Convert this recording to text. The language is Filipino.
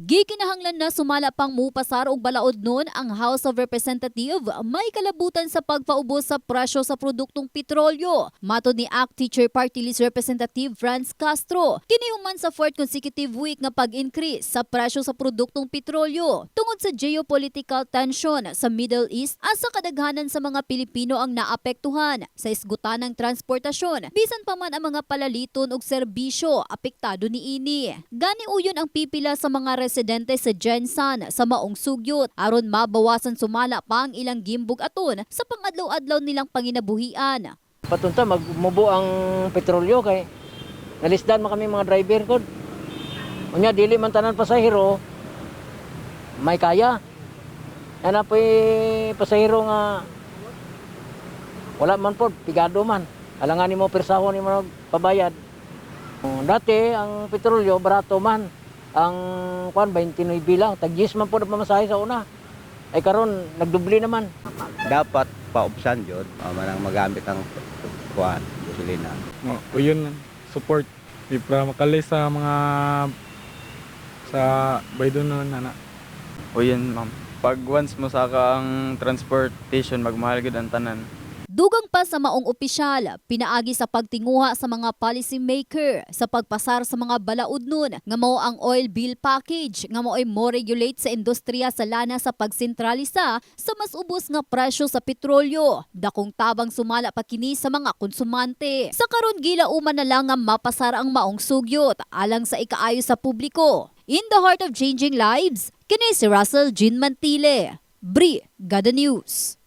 Gikinahanglan na sumala pang mupasar og balaod nun ang House of Representative may kalabutan sa pagpaubos sa presyo sa produktong petrolyo. Mato ni ACT Teacher Party List Representative Franz Castro, kinihuman sa fourth consecutive week nga pag-increase sa presyo sa produktong petrolyo tungod sa geopolitical tension sa Middle East at sa kadaghanan sa mga Pilipino ang naapektuhan sa isgutan ng transportasyon bisan pa man ang mga palaliton ug serbisyo apektado ni ini. Gani uyon ang pipila sa mga residente sa Jensan sa maong sugyot aron mabawasan sumala pa ang ilang gimbog aton sa pangadlaw-adlaw nilang panginabuhian. Patunta magmubo ang petrolyo kay nalisdan man kami mga driver ko. Unya dili man tanan pasahero may kaya. Ana po pasahero nga wala man po pigado man. Alangan mo persahon ni mo pabayad. Dati ang petrolyo barato man. Ang kwan 29 lang, tagyis man po na pamasahe sa una. Ay karon nagdubli naman. dapat paubsan yun uh, manang magamit ang kuan gasolina No, o yun, support. Di para makali sa mga sa baydo nun, ana. O yun, ma'am. Pag once mo saka ang transportation, magmahal gid ang tanan. Dugang pa sa maong opisyal, pinaagi sa pagtinguha sa mga policy maker sa pagpasar sa mga balaod nun nga mao ang oil bill package nga mao ay mo regulate sa industriya sa lana sa pagsentralisa sa mas ubos nga presyo sa petrolyo. Dakong tabang sumala pa kini sa mga konsumante. Sa karon gilauman na lang nga mapasar ang maong sugyot alang sa ikaayo sa publiko. In the heart of changing lives, kini si Russell Jean Mantile. Bri, Gada News.